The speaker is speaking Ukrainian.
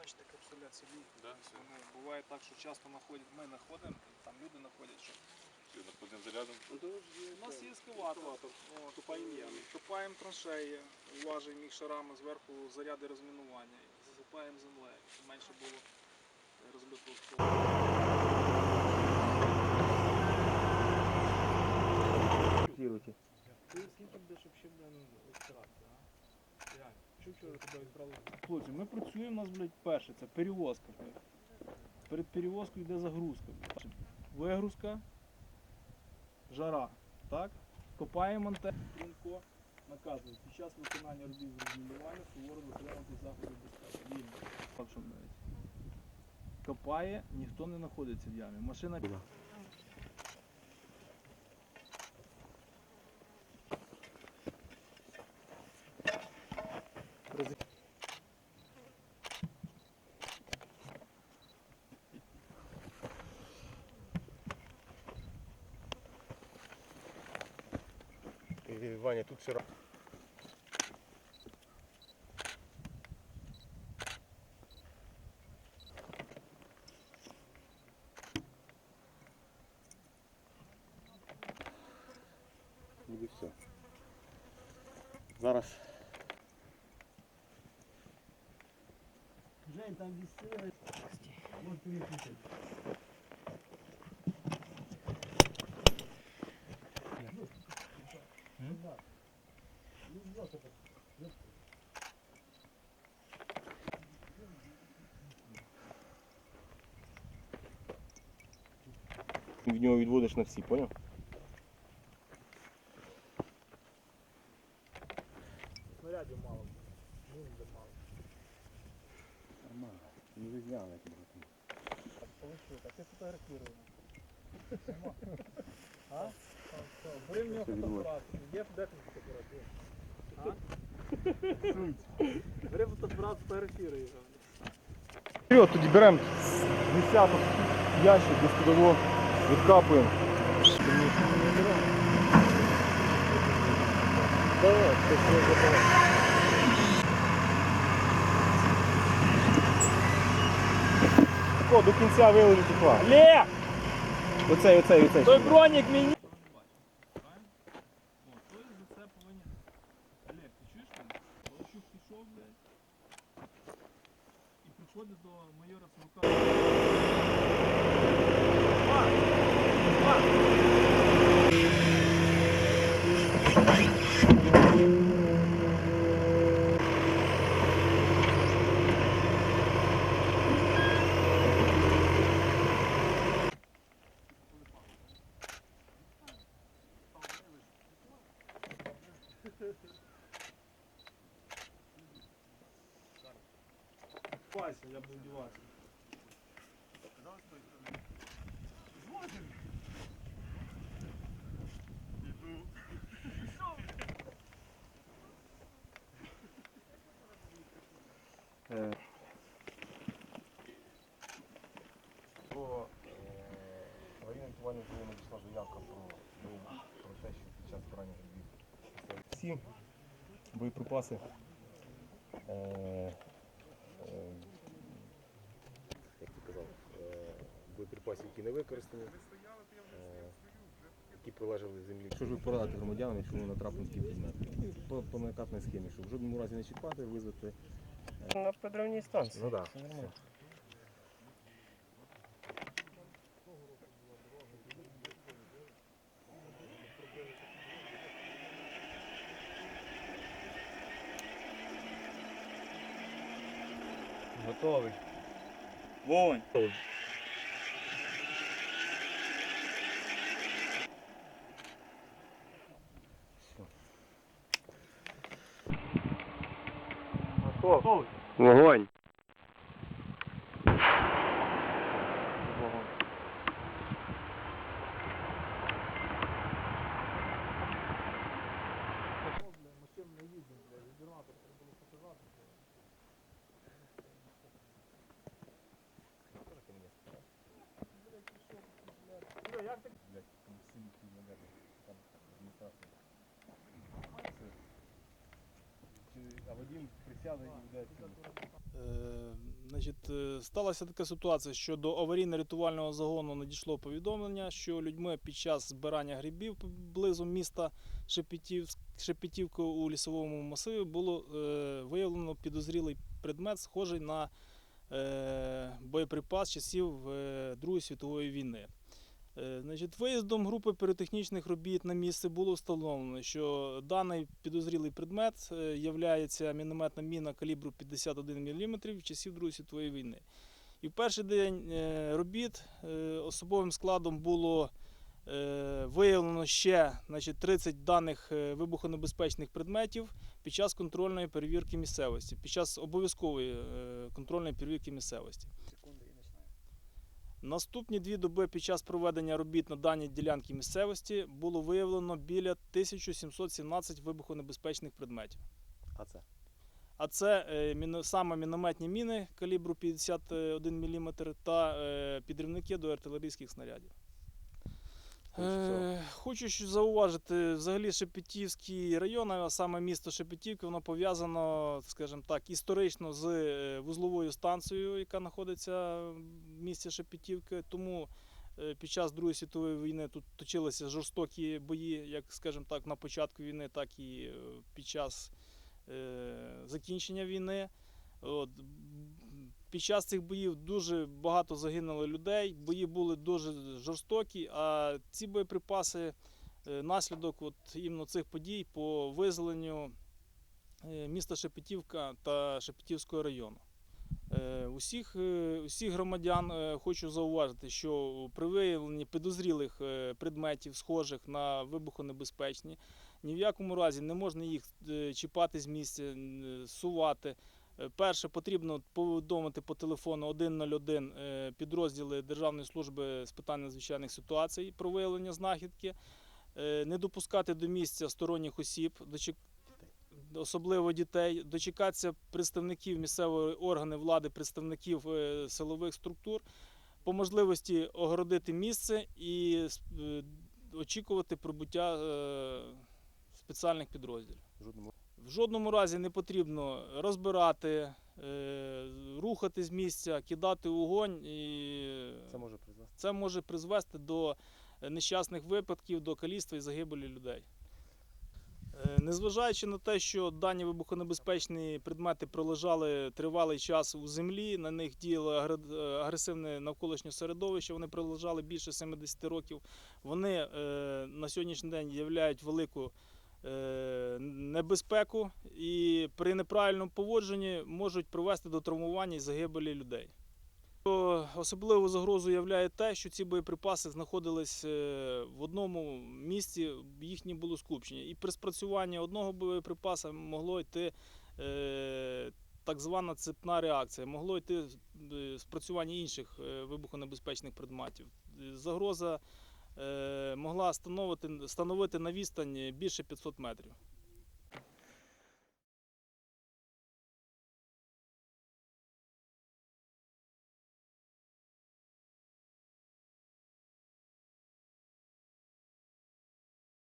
бачите, капсуля цілі. Да, Тобто все. Вони буває так, що часто знаходять, ми знаходимо, там люди знаходять, що Все, находимо зарядом. у нас є ескаватор. От, Копаємо ями. Копаємо траншеї, влажуємо їх шарами зверху заряди розмінування. Засипаємо землею, щоб менше було е, розбитого скла. Фіксируйте. Ти скільки будеш взагалі, блин, старатися, а? Реально. Хлопці, ми працюємо, у нас, блядь, перше, це перевозка. Перед перевозкою йде загрузка. Вигрузка, жара, так? Копаємо антенну, Клинко наказує. Під час виконання робіт з розмінування суворо дотримувати заходи безпеки. Вільно. Так, що, блядь. Копає, ніхто не знаходиться в ямі. Машина Ваня, тут все Ніби все. Зараз. Жень, там вісили. Вот переключить. В нього відводиш на всі, поняв? Снарядів мало. Мін мало. Нормально. Не зняли. Так получилось. А ти фотографував. А? Бери в нього фотоапарат. Є де ти фотоапарат? А? Бери фотоапарат, фотографіруй його. Вперед, тоді беремо десяток ящик без того відкапуємо. Давай. О, до кінця вилежить текла. Олег! Оцей, оцей, оцей. Той бронік мені! Пішов, блядь. І приходить до майора Савука. Я буду. Е, По аварійному рятувальному було надійшла заявка про, про те, що під час збирання грибів всі боєприпаси е, е, як ти казав, е, боєприпасів, які не використані, е, які прилежали землі. Що ж ви порадите громадянам, якщо вони натрапили на такий По, по накатній схемі, щоб в жодному разі не чіпати, визвати. На подровній станції. Ну так. Все нормально. Готовий. Вогонь. Як ти? Блять, там всі там адміністрація. А Вадим присяде і буде Е, Значить, е, сталася така ситуація, що до аварійно-рятувального загону надійшло повідомлення, що людьми під час збирання грибів поблизу міста Шепетів, Шепетівка у лісовому масиві було е, виявлено підозрілий предмет, схожий на боєприпас часів Другої світової війни. Е, Значить, виїздом групи піротехнічних робіт на місце було встановлено, що даний підозрілий предмет е, являється мінометна міна калібру 51 мм часів Другої світової війни. І в перший день е, робіт особовим складом було виявлено ще значить, 30 даних вибухонебезпечних предметів під час контрольної перевірки місцевості, під час обов'язкової контрольної перевірки місцевості. Наступні дві доби під час проведення робіт на даній ділянці місцевості було виявлено біля 1717 вибухонебезпечних предметів. А це? А це е, саме мінометні міни калібру 51 мм та е, підривники до артилерійських снарядів. Е, хочу ще зауважити, взагалі Шепетівський район, а саме місто Шепетівки, воно пов'язано, скажімо так, історично з е, вузловою станцією, яка знаходиться в місті Шепетівки. Тому е, під час Другої світової війни тут точилися жорстокі бої, як скажімо так, на початку війни, так і е, під час е, закінчення війни. От. Під час цих боїв дуже багато загинуло людей, бої були дуже жорстокі, а ці боєприпаси е, наслідок от іменно цих подій по визволенню е, міста Шепетівка та Шепетівського району. Е, Усіх, усіх громадян хочу зауважити, що при виявленні підозрілих предметів, схожих на вибухонебезпечні, ні в якому разі не можна їх чіпати з місця, сувати. Е, Перше, потрібно повідомити по телефону 101 е, підрозділи Державної служби з питань надзвичайних ситуацій про виявлення знахідки, Е, не допускати до місця сторонніх осіб, особливо дітей, дочекатися представників місцевої органи влади, представників силових структур, по можливості огородити місце і очікувати прибуття спеціальних підрозділів. В жодному разі не потрібно розбирати, е, рухати з місця, кидати вогонь. І Це може призвести. це може призвести до нещасних випадків, до каліцтва і загибелі людей. Е, Незважаючи на те, що дані вибухонебезпечні предмети пролежали тривалий час у землі, на них діяло е, агресивне навколишнє середовище, вони пролежали більше 70 років. Вони е, на сьогоднішній день являють велику е, небезпеку і при неправильному поводженні можуть привести до травмування і загибелі людей. Особливу загрозу являє те, що ці боєприпаси знаходились е, в одному місці, їхні було скупчення. І при спрацюванні одного боєприпаса могло йти е, так звана цепна реакція, могло йти е, спрацювання інших е, вибухонебезпечних предметів. Е, Загроза е, могла становити, становити на відстань більше 500 метрів.